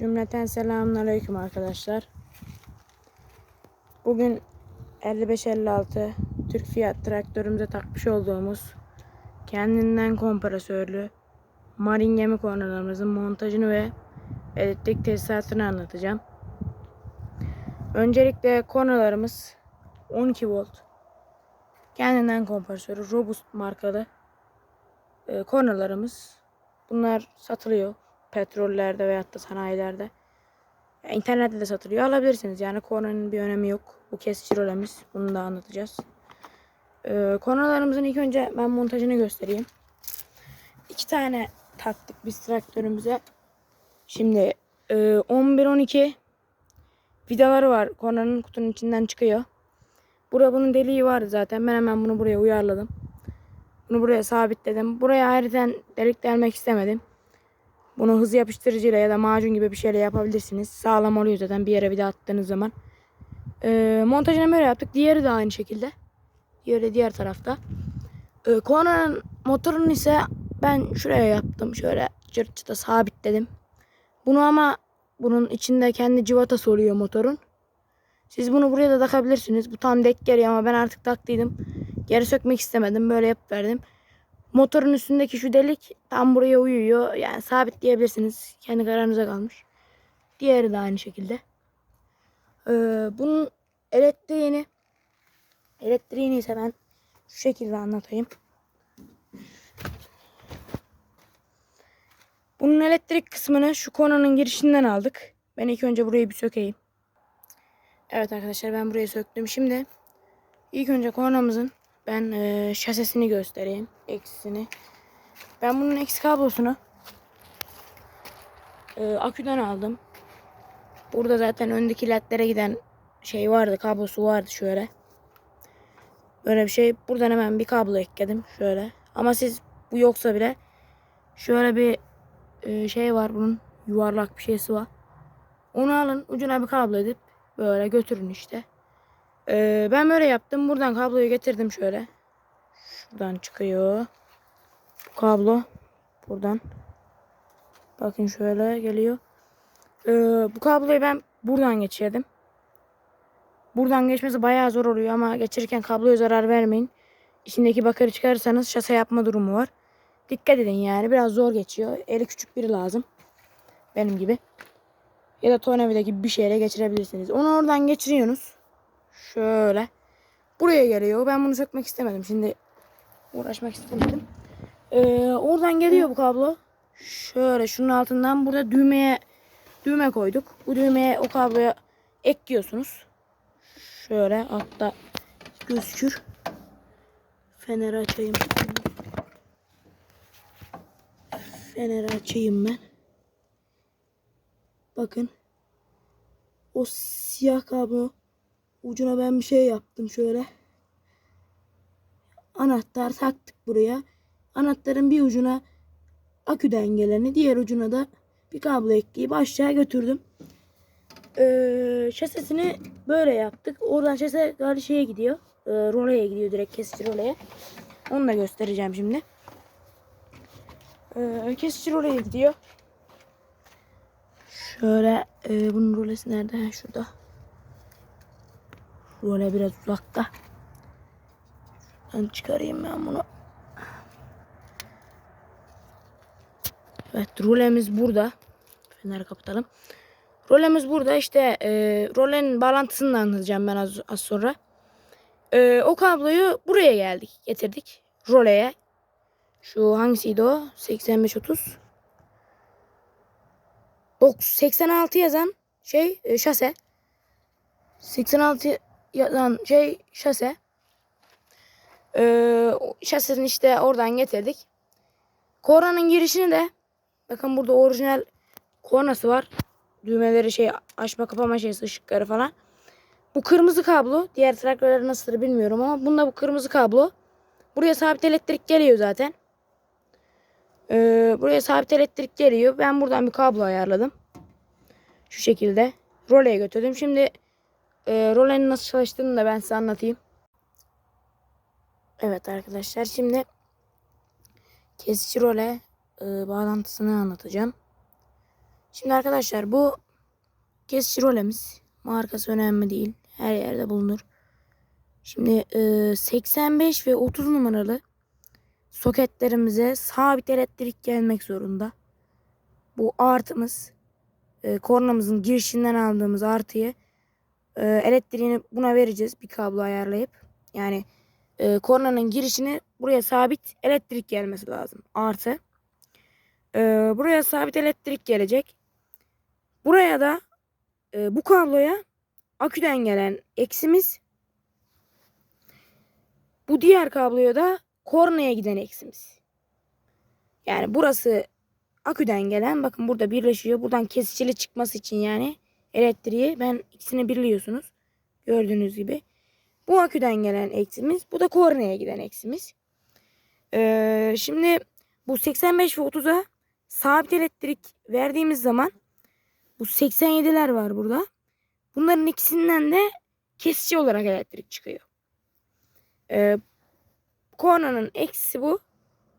Cümleten selamünaleyküm arkadaşlar. Bugün 5556 Türk Fiyat traktörümüze takmış olduğumuz kendinden kompresörlü marin gemi kornalarımızın montajını ve elektrik tesisatını anlatacağım. Öncelikle kornalarımız 12 volt kendinden kompresörü Robust markalı e, kornalarımız. Bunlar satılıyor petrollerde veyahut da sanayilerde. Ya, internette de satılıyor. Alabilirsiniz. Yani kornanın bir önemi yok. Bu kesici rolemiz. Bunu da anlatacağız. Ee, kornalarımızın ilk önce ben montajını göstereyim. İki tane taktık biz traktörümüze. Şimdi e, 11-12 vidaları var. Kornanın kutunun içinden çıkıyor. Burada bunun deliği vardı zaten. Ben hemen bunu buraya uyarladım. Bunu buraya sabitledim. Buraya ayrıca delik delmek istemedim. Bunu hız yapıştırıcıyla ya da macun gibi bir şeyle yapabilirsiniz. Sağlam oluyor zaten bir yere bir de attığınız zaman. Ee, montajını böyle yaptık. Diğeri de aynı şekilde. Diğeri diğer tarafta. Ee, Kona'nın motorunu ise ben şuraya yaptım. Şöyle cırt cırta sabitledim. Bunu ama bunun içinde kendi civatası oluyor motorun. Siz bunu buraya da takabilirsiniz. Bu tam dek geliyor ama ben artık taktıydım. Geri sökmek istemedim. Böyle yapıp verdim. Motorun üstündeki şu delik tam buraya uyuyor. Yani sabitleyebilirsiniz. Kendi kararınıza kalmış. Diğeri de aynı şekilde. Ee, bunun elektriğini elektriğini ise ben şu şekilde anlatayım. Bunun elektrik kısmını şu konanın girişinden aldık. Ben ilk önce burayı bir sökeyim. Evet arkadaşlar ben burayı söktüm. Şimdi ilk önce konamızın ben e, şasesini göstereyim. Eksisini. Ben bunun eksi kablosunu e, aküden aldım. Burada zaten öndeki ledlere giden şey vardı. Kablosu vardı şöyle. Böyle bir şey. Buradan hemen bir kablo ekledim. Şöyle. Ama siz bu yoksa bile şöyle bir e, şey var. Bunun yuvarlak bir şeysi var. Onu alın. Ucuna bir kablo edip böyle götürün işte. Ee, ben böyle yaptım. Buradan kabloyu getirdim şöyle. Şuradan çıkıyor. Bu kablo. Buradan. Bakın şöyle geliyor. Ee, bu kabloyu ben buradan geçirdim. Buradan geçmesi bayağı zor oluyor ama geçirirken kabloya zarar vermeyin. İçindeki bakarı çıkarırsanız şase yapma durumu var. Dikkat edin yani biraz zor geçiyor. Eli küçük biri lazım. Benim gibi. Ya da tornavida gibi bir şeyle geçirebilirsiniz. Onu oradan geçiriyorsunuz. Şöyle. Buraya geliyor. Ben bunu sökmek istemedim. Şimdi uğraşmak istemedim. Ee, oradan geliyor bu kablo. Şöyle şunun altından burada düğmeye düğme koyduk. Bu düğmeye o kabloya ekliyorsunuz. Şöyle altta gözükür. Feneri açayım. Feneri açayım ben. Bakın. O siyah kablo ucuna ben bir şey yaptım şöyle. Anahtar taktık buraya. Anahtarın bir ucuna aküden geleni, diğer ucuna da bir kablo ekleyip aşağı götürdüm. Ee, şasesini böyle yaptık. Oradan şase galiba şeye gidiyor. E, roleye gidiyor direkt kesici roleye. Onu da göstereceğim şimdi. Ee, kesici roleye gidiyor. Şöyle e, bunun rolesi nerede? Şurada. Role biraz uzakta. Ben çıkarayım ben bunu. Evet rolemiz burada. Feneri kapatalım. Rolemiz burada. İşte e, rolenin bağlantısını anlatacağım ben az, az sonra. E, o kabloyu buraya geldik. Getirdik. Roleye. Şu hangisiydi o? 8530. 86 yazan şey e, şase. 86 yazan şey şase. Ee, şasesini işte oradan getirdik. Kornanın girişini de bakın burada orijinal kornası var. Düğmeleri şey açma kapama şeysi ışıkları falan. Bu kırmızı kablo. Diğer traktörler nasıldır bilmiyorum ama bunda bu kırmızı kablo. Buraya sabit elektrik geliyor zaten. Ee, buraya sabit elektrik geliyor. Ben buradan bir kablo ayarladım. Şu şekilde. Roleye götürdüm. Şimdi e, rolenin nasıl çalıştığını da ben size anlatayım. Evet arkadaşlar şimdi kesici role e, bağlantısını anlatacağım. Şimdi arkadaşlar bu kesici rolemiz. Markası önemli değil. Her yerde bulunur. Şimdi e, 85 ve 30 numaralı soketlerimize sabit elektrik gelmek zorunda. Bu artımız e, kornamızın girişinden aldığımız artıyı e, elektriğini buna vereceğiz bir kablo ayarlayıp. Yani e, kornanın girişini buraya sabit elektrik gelmesi lazım. Artı. E, buraya sabit elektrik gelecek. Buraya da e, bu kabloya aküden gelen eksimiz. Bu diğer kabloya da kornaya giden eksimiz. Yani burası aküden gelen bakın burada birleşiyor. Buradan kesicili çıkması için yani elektriği ben ikisini birliyorsunuz. Gördüğünüz gibi. Bu aküden gelen eksimiz. Bu da kornaya giden eksimiz. Ee, şimdi bu 85 ve 30'a sabit elektrik verdiğimiz zaman bu 87'ler var burada. Bunların ikisinden de kesici olarak elektrik çıkıyor. Ee, kornanın eksisi bu.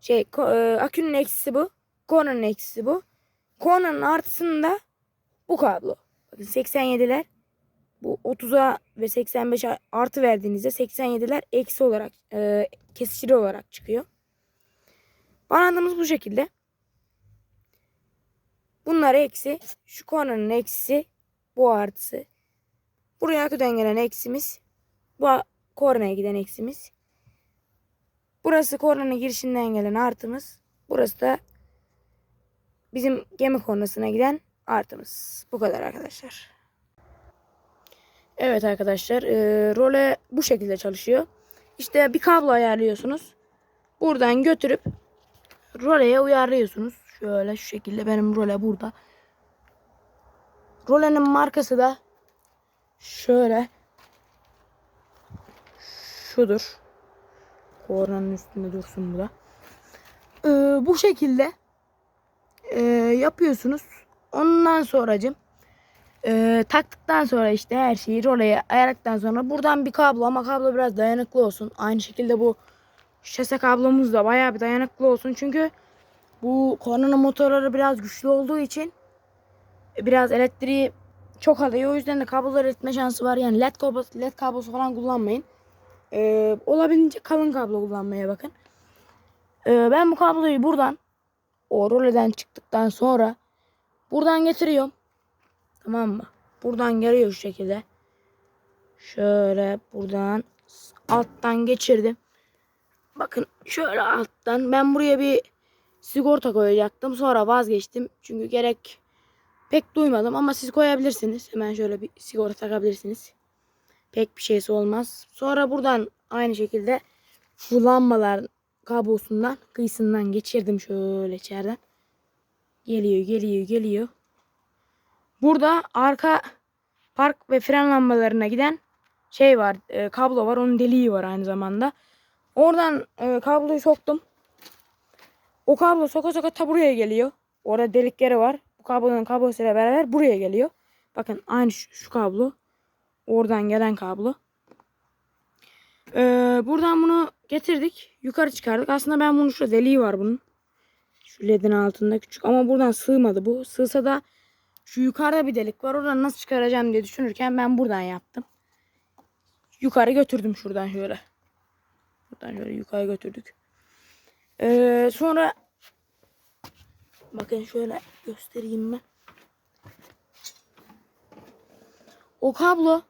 Şey e, akünün eksisi bu. Kornanın eksisi bu. Kornanın artısında bu kablo. Bakın 87'ler bu 30'a ve 85'e artı verdiğinizde 87'ler eksi olarak e, kesişili olarak çıkıyor. Bağlandığımız bu şekilde. Bunlar eksi. Şu kornanın eksisi. Bu artısı. Buraya aküden gelen eksimiz. Bu kornaya giden eksimiz. Burası kornanın girişinden gelen artımız. Burası da bizim gemi kornasına giden artımız. Bu kadar arkadaşlar. Evet arkadaşlar. E, role bu şekilde çalışıyor. İşte bir kablo ayarlıyorsunuz. Buradan götürüp roleye uyarlıyorsunuz. Şöyle şu şekilde benim role burada. Rolenin markası da şöyle şudur. Kornanın üstünde dursun bu da. Ee, bu şekilde e, yapıyorsunuz. Ondan sonracım e, taktıktan sonra işte her şeyi roleye ayarladıktan sonra buradan bir kablo ama kablo biraz dayanıklı olsun. Aynı şekilde bu şase kablomuz da bayağı bir dayanıklı olsun. Çünkü bu kornanın motorları biraz güçlü olduğu için biraz elektriği çok alıyor. O yüzden de kabloları itme şansı var. Yani led kablosu, led kablosu falan kullanmayın. Ee, olabildiğince kalın kablo kullanmaya bakın. Ee, ben bu kabloyu buradan o roleden çıktıktan sonra buradan getiriyorum. Tamam mı? Buradan geliyor şu şekilde. Şöyle buradan alttan geçirdim. Bakın şöyle alttan ben buraya bir sigorta koyacaktım. Sonra vazgeçtim. Çünkü gerek pek duymadım ama siz koyabilirsiniz. Hemen şöyle bir sigorta takabilirsiniz. Pek bir şeysi olmaz. Sonra buradan aynı şekilde şu lambalar kablosundan kıyısından geçirdim şöyle içeriden. Geliyor geliyor geliyor. Burada arka park ve fren lambalarına giden şey var e, kablo var onun deliği var aynı zamanda. Oradan e, kabloyu soktum. O kablo soka soka ta buraya geliyor. Orada delikleri var. Bu kablonun kablosuyla beraber buraya geliyor. Bakın aynı şu, şu kablo. Oradan gelen kablo. Ee, buradan bunu getirdik. Yukarı çıkardık. Aslında ben bunu şu deliği var bunun. Şu ledin altında küçük. Ama buradan sığmadı bu. Sığsa da şu yukarıda bir delik var. Oradan nasıl çıkaracağım diye düşünürken ben buradan yaptım. Yukarı götürdüm şuradan şöyle. Buradan şöyle yukarı götürdük. Ee, sonra bakın şöyle göstereyim ben. O kablo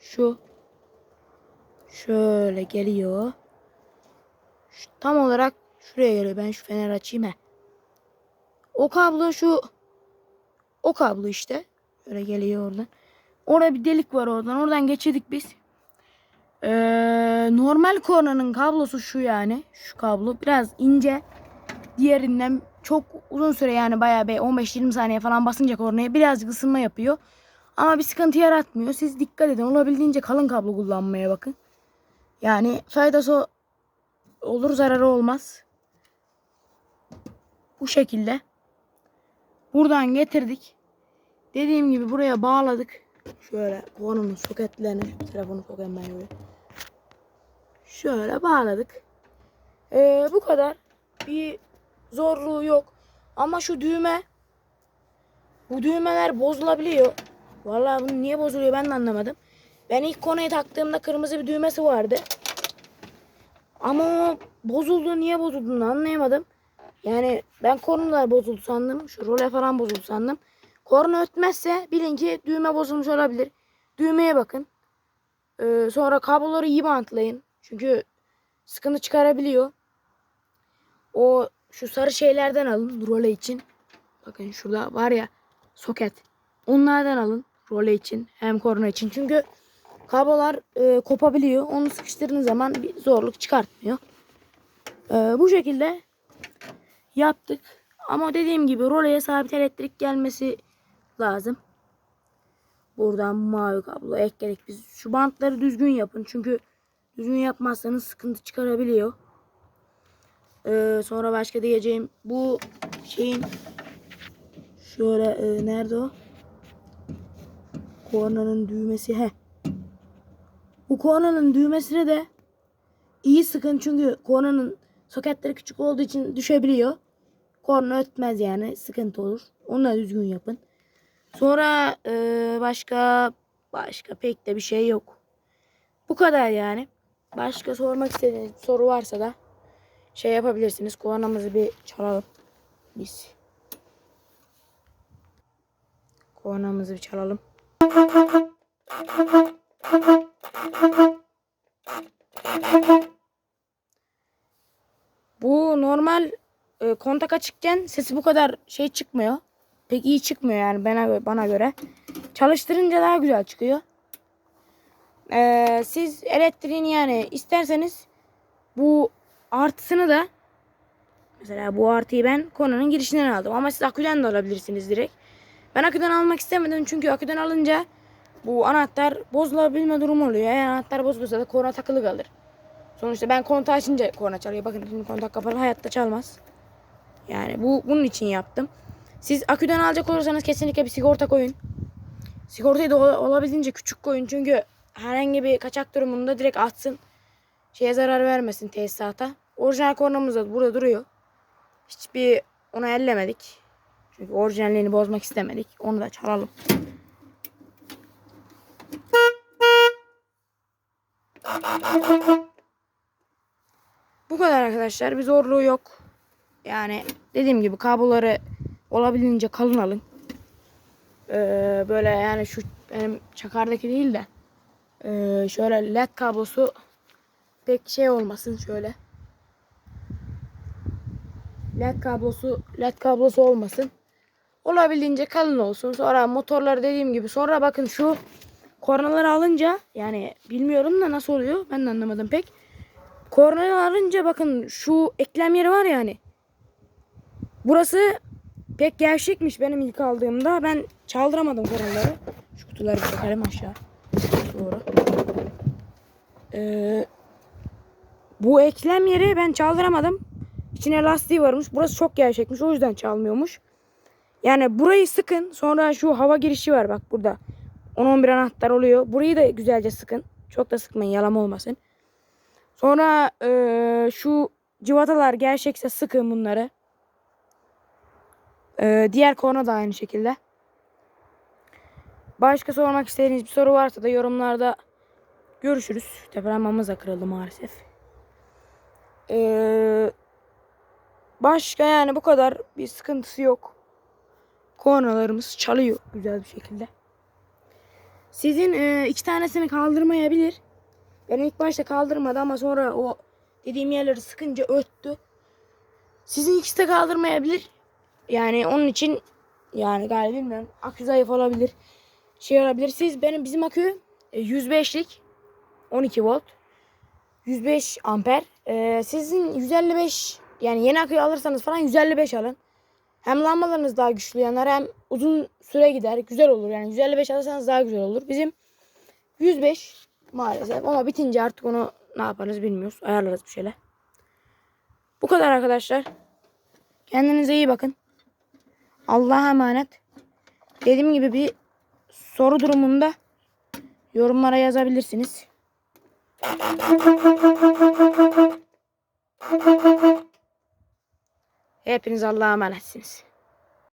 şu şöyle geliyor. Şu, tam olarak şuraya geliyor. Ben şu fener açayım he. O kablo şu o kablo işte. Böyle geliyor oradan. Orada bir delik var oradan. Oradan geçirdik biz. Ee, normal kornanın kablosu şu yani. Şu kablo. Biraz ince. Diğerinden çok uzun süre yani bayağı bir 15-20 saniye falan basınca kornaya birazcık ısınma yapıyor. Ama bir sıkıntı yaratmıyor. Siz dikkat edin. Olabildiğince kalın kablo kullanmaya bakın. Yani faydası olur zararı olmaz. Bu şekilde. Buradan getirdik. Dediğim gibi buraya bağladık. Şöyle konunun soketlerini telefonu sokayım ben şöyle. Şöyle bağladık. Ee, bu kadar. Bir zorluğu yok. Ama şu düğme bu düğmeler bozulabiliyor. Vallahi bunu niye bozuluyor ben de anlamadım. Ben ilk konuyu taktığımda kırmızı bir düğmesi vardı. Ama bozuldu niye bozulduğunu anlayamadım. Yani ben kornalar bozuldu sandım. Şu role falan bozuldu sandım. Korna ötmezse bilin ki düğme bozulmuş olabilir. Düğmeye bakın. Ee, sonra kabloları iyi bantlayın. Çünkü sıkıntı çıkarabiliyor. O şu sarı şeylerden alın role için. Bakın şurada var ya soket. Onlardan alın role için hem korna için. Çünkü kablolar e, kopabiliyor. Onu sıkıştırdığınız zaman bir zorluk çıkartmıyor. E, bu şekilde yaptık. Ama dediğim gibi roleye sabit elektrik gelmesi lazım. Buradan mavi kablo ekledik. Biz şu bantları düzgün yapın. Çünkü düzgün yapmazsanız sıkıntı çıkarabiliyor. Ee, sonra başka diyeceğim bu şeyin şöyle e, nerede o? Kornanın düğmesi he. Bu kornanın düğmesine de iyi sıkın çünkü kornanın soketleri küçük olduğu için düşebiliyor. Korna ötmez yani sıkıntı olur. Onu da düzgün yapın. Sonra e, başka başka pek de bir şey yok. Bu kadar yani. Başka sormak istediğiniz soru varsa da şey yapabilirsiniz. Kornamızı bir çalalım. Biz. Kornamızı bir çalalım. Bu normal e, kontak açıkken sesi bu kadar şey çıkmıyor. Pek iyi çıkmıyor yani bana, bana göre. Çalıştırınca daha güzel çıkıyor. Ee, siz elektriğini yani isterseniz bu artısını da mesela bu artıyı ben konunun girişinden aldım. Ama siz aküden de alabilirsiniz direkt. Ben aküden almak istemedim çünkü aküden alınca bu anahtar bozulabilme durumu oluyor. Eğer anahtar bozulursa da korna takılı kalır. Sonuçta ben kontağı açınca korna çalıyor. Bakın şimdi kontak kapalı hayatta çalmaz. Yani bu bunun için yaptım. Siz aküden alacak olursanız kesinlikle bir sigorta koyun. Sigortayı da ola- olabildiğince küçük koyun. Çünkü herhangi bir kaçak durumunda direkt atsın. Şeye zarar vermesin tesisata. Orijinal kornamız da burada duruyor. Hiçbir onu ellemedik. Çünkü orijinalliğini bozmak istemedik. Onu da çalalım. Bu kadar arkadaşlar. Bir zorluğu yok. Yani dediğim gibi kabloları olabildiğince kalın alın. Ee, böyle yani şu benim çakardaki değil de ee, şöyle led kablosu pek şey olmasın şöyle. led kablosu led kablosu olmasın. Olabildiğince kalın olsun. Sonra motorları dediğim gibi sonra bakın şu kornaları alınca yani bilmiyorum da nasıl oluyor ben de anlamadım pek. Kornayı alınca bakın şu eklem yeri var ya hani. Burası pek gevşekmiş benim ilk aldığımda. Ben çaldıramadım kornaları. Şu kutuları çekelim aşağı. Doğru. Ee, bu eklem yeri ben çaldıramadım. İçine lastiği varmış. Burası çok gevşekmiş. O yüzden çalmıyormuş. Yani burayı sıkın. Sonra şu hava girişi var bak burada. 10-11 anahtar oluyor. Burayı da güzelce sıkın. Çok da sıkmayın yalama olmasın. Sonra eee, şu civatalar gerçekse sıkın bunları. Eee, diğer konu da aynı şekilde. Başka sormak istediğiniz bir soru varsa da yorumlarda görüşürüz. Temperamentimız da kırıldı maalesef. Eee, başka yani bu kadar bir sıkıntısı yok. Kornalarımız çalıyor güzel bir şekilde. Sizin eee, iki tanesini kaldırmayabilir. Ben ilk başta kaldırmadı ama sonra o dediğim yerleri sıkınca öttü. Sizin ikisi de kaldırmayabilir. Yani onun için yani galiba bilmiyorum. Akü zayıf olabilir. Şey olabilir. Siz benim bizim akü e, 105'lik 12 volt. 105 amper. E, sizin 155 yani yeni aküyü alırsanız falan 155 alın. Hem lambalarınız daha güçlü yanar hem uzun süre gider. Güzel olur yani 155 alırsanız daha güzel olur. Bizim 105 maalesef ama bitince artık onu ne yaparız bilmiyoruz. Ayarlarız bir şeyler. Bu kadar arkadaşlar. Kendinize iyi bakın. Allah'a emanet. Dediğim gibi bir soru durumunda yorumlara yazabilirsiniz. Hepiniz Allah'a emanetsiniz.